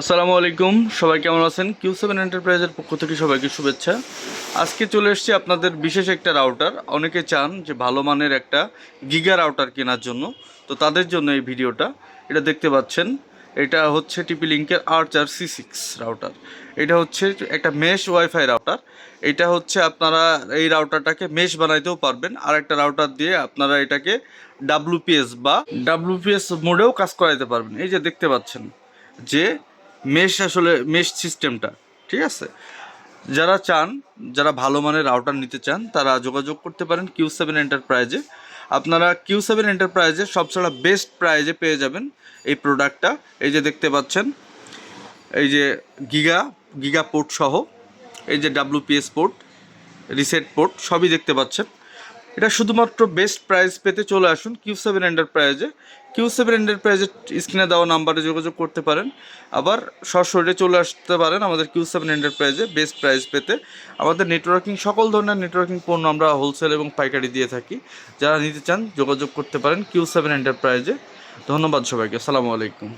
আসসালামু আলাইকুম, সবাই কেমন আছেন? কিউ সেভেন এন্টারপ্রাইজের পক্ষ থেকে সবাইকে শুভেচ্ছা। আজকে চলে এসেছি আপনাদের বিশেষ একটা রাউটার অনেকে চান যে ভালো মানের একটা গিগা রাউটার কেনার জন্য। তো তাদের জন্য এই ভিডিওটা। এটা দেখতে পাচ্ছেন, এটা হচ্ছে টিপি লিঙ্কের আর্চার সি সিক্স রাউটার এটা হচ্ছে একটা মেশ ওয়াইফাই রাউটার এটা হচ্ছে আপনারা এই রাউটারটাকে মেশ বানাইতেও পারবেন। আর একটা রাউটার দিয়ে আপনারা এটাকে ডাব্লুপিএস বা ডাব্লুপিএস মোডেও কাজ করাইতে পারবেন। এই যে দেখতে পাচ্ছেন যে মেশ আসলে মেশ সিস্টেমটা, ঠিক আছে? যারা চান, যারা ভালো মানের রাউটার নিতে চান, তারা যোগাযোগ করতে পারেন কিউ সেভেন এন্টারপ্রাইজে আপনারা কিউ সেভেন এন্টারপ্রাইজে সবচেয়ে বেস্ট প্রাইজে পেয়ে যাবেন এই প্রোডাক্টটা এই যে দেখতে পাচ্ছেন, এই যে গিগা গিগা পোর্ট সহ, এই যে ডাব্লুপিএস পোর্ট রিসেট পোর্ট সবই দেখতে পাচ্ছেন। এটা শুধুমাত্র বেস্ট প্রাইস পেতে চলে আসুন কিউ সেভেন এন্টারপ্রাইজে কিউ সেভেন এন্টারপ্রাইজের স্ক্রিনে দেওয়া নাম্বারে যোগাযোগ করতে পারেন। আবার সরাসরি চলে আসতে পারেন আমাদের কিউ সেভেন এন্টারপ্রাইজে বেস্ট প্রাইস পেতে। আমাদের নেটওয়ার্কিং সকল ধরনের নেটওয়ার্কিং পণ্য আমরা হোলসেল এবং পাইকারি দিয়ে থাকি। যারা নিতে চান যোগাযোগ করতে পারেন কিউ সেভেন এন্টারপ্রাইজে ধন্যবাদ সবাইকে। আসসালামু আলাইকুম।